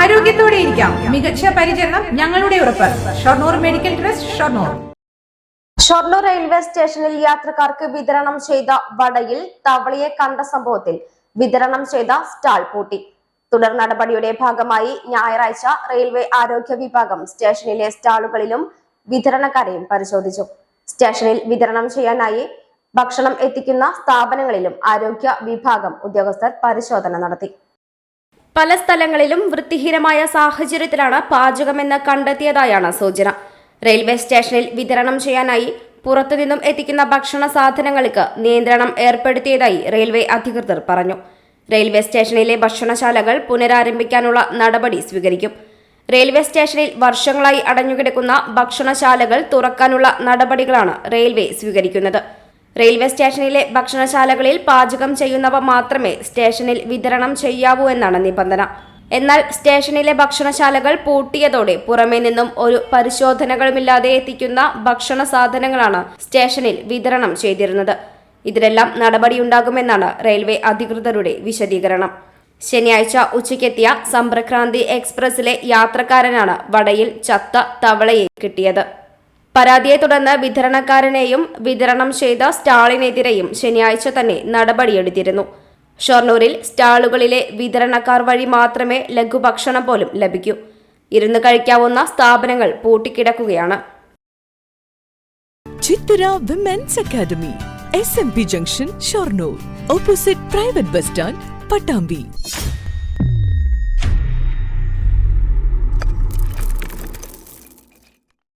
ആരോഗ്യത്തോടെ ഇരിക്കാം. മികച്ച പരിചരണം ഞങ്ങളുടെ ഉറപ്പ്. Shoranur medical trust Shoranur. Shoranur railway സ്റ്റേഷനിൽ യാത്രക്കാർക്ക് വിതരണം ചെയ്ത വടയിൽ തവളയെ കണ്ട സംഭവത്തിൽ വിതരണം ചെയ്ത സ്റ്റാൾ പൂട്ടി. തുടർ നടപടിയുടെ ഭാഗമായി ഞായറാഴ്ച റെയിൽവേ ആരോഗ്യ വിഭാഗം സ്റ്റേഷനിലെ സ്റ്റാളുകളിലും വിതരണക്കാരെയും പരിശോധിച്ചു. സ്റ്റേഷനിൽ വിതരണം ചെയ്യാനായി ഭക്ഷണം എത്തിക്കുന്ന സ്ഥാപനങ്ങളിലും ആരോഗ്യ വിഭാഗം ഉദ്യോഗസ്ഥർ പരിശോധന നടത്തി. പല സ്ഥലങ്ങളിലും വൃത്തിഹീനമായ സാഹചര്യത്തിലാണ് പാചകമെന്ന് കണ്ടെത്തിയതായാണ് സൂചന. റെയിൽവേ സ്റ്റേഷനിൽ വിതരണം ചെയ്യാനായി പുറത്തുനിന്നും എത്തിക്കുന്ന ഭക്ഷണ സാധനങ്ങൾക്ക് നിയന്ത്രണം ഏർപ്പെടുത്തിയതായി റെയിൽവേ അധികൃതർ പറഞ്ഞു. റെയിൽവേ സ്റ്റേഷനിലെ ഭക്ഷണശാലകൾ പുനരാരംഭിക്കാനുള്ള നടപടി സ്വീകരിക്കും. റെയിൽവേ സ്റ്റേഷനിൽ വർഷങ്ങളായി അടഞ്ഞുകിടക്കുന്ന ഭക്ഷണശാലകൾ തുറക്കാനുള്ള നടപടികളാണ് റെയിൽവേ സ്വീകരിക്കുന്നത്. റെയിൽവേ സ്റ്റേഷനിലെ ഭക്ഷണശാലകളിൽ പാചകം ചെയ്യുന്നവ മാത്രമേ സ്റ്റേഷനിൽ വിതരണം ചെയ്യാവൂ എന്നാണ് നിബന്ധന. എന്നാൽ സ്റ്റേഷനിലെ ഭക്ഷണശാലകൾ പൂട്ടിയതോടെ പുറമേ നിന്നും ഒരു പരിശോധനകളുമില്ലാതെ എത്തിക്കുന്ന ഭക്ഷണ സാധനങ്ങളാണ് സ്റ്റേഷനിൽ വിതരണം ചെയ്തിരുന്നത്. ഇതിലെല്ലാം നടപടിയുണ്ടാകുമെന്നാണ് റെയിൽവേ അധികൃതരുടെ വിശദീകരണം. ശനിയാഴ്ച ഉച്ചയ്ക്കെത്തിയ സമ്പ്രക്രാന്തി എക്സ്പ്രസിലെ യാത്രക്കാരനാണ് വടയിൽ ചത്ത തവളയെ കിട്ടിയത്. പരാതിയെ തുടർന്ന് വിതരണക്കാരനെയും വിതരണം ചെയ്ത സ്റ്റാളിനെതിരെയും ശനിയാഴ്ച തന്നെ നടപടിയെടുത്തിരുന്നു. ഷൊർണൂരിൽ സ്റ്റാളുകളിലെ വിതരണക്കാർ വഴി മാത്രമേ ലഘുഭക്ഷണം പോലും ലഭിക്കൂ. ഇരുന്ന് കഴിക്കാവുന്ന സ്ഥാപനങ്ങൾ പൂട്ടിക്കിടക്കുകയാണ്. Chithara women's academy S M P junction Shoranur opposite private bus stand Pattambi